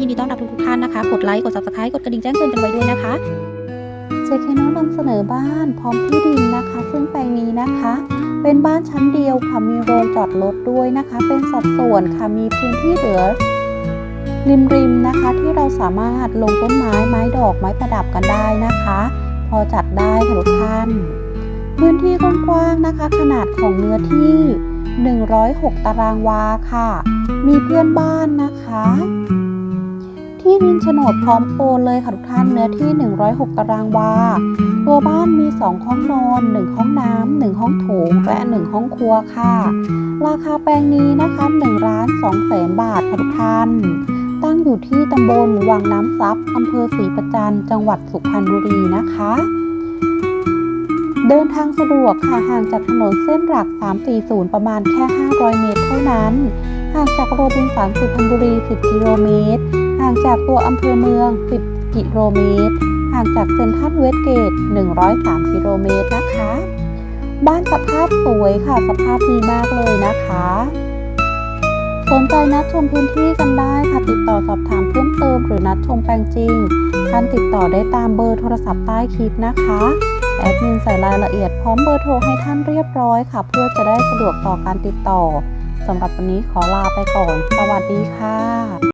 ยินดีต้อนรับทุกท่านนะคะ กดไลค์ กด Subscribe กดกระดิ่งแจ้งเตือนกันไว้ด้วยนะคะเจคโนนำเสนอบ้านพร้อมที่ดินนะคะ ซึ่งแปลงนี้นะคะ เป็นบ้านชั้นเดียวค่ะ มีโรงจอดรถด้วยนะคะ เป็นสัดส่วนค่ะ มีพื้นที่เหลือริมริมนะคะที่เราสามารถลงต้นไม้ไม้ดอกไม้ประดับกันได้นะคะ พอจัดได้ค่ะทุกท่านพื้นที่กว้างๆนะคะ ขนาดของเนื้อที่ 106 ตารางวาค่ะ มีเพื่อนบ้านนะคะ ที่ดินโฉนดพร้อมโอนเลยค่ะทุกท่านเนื้อที่ 106 ตารางวา ตัวบ้านมี 2 ห้องนอน 1 ห้องน้ำ1ห้องโถง และ 1 ห้องครัวค่ะ ราคาแปลงนี้นะคะ1ล้าน2แสนบาทค่ะทุกท่าน ตั้งอยู่ที่ตำบลวังน้ำซับอำเภอศรีประจันจังหวัดสุพรรณบุรีนะคะ เดินทางสะดวกค่ะห่างจากถนนเส้นหลัก 340 ประมาณแค่ 500 เมตรเท่านั้นห่างจากโรบินสันสุพรรณบุรี 10 กิโลเมตร ห่างจากตัวอำเภอเมือง 10 กิโลเมตร ห่างจากเซนทรัลเวสเกต 103 กิโลเมตรนะคะ บ้านสภาพสวยค่ะ สภาพดีมากเลยนะคะ สนใจนัดชมพื้นที่กันได้ค่ะ ติดต่อสอบถามเพิ่มเติมหรือนัดชมแปลงจริงท่านติดต่อได้ตามเบอร์โทรศัพท์ใต้คลิปนะคะแอดมินใส่รายละเอียดพร้อมเบอร์โทรให้ท่านเรียบร้อยค่ะ เพื่อจะได้สะดวกต่อการติดต่อสำหรับวันนี้ขอลาไปก่อน สวัสดีค่ะ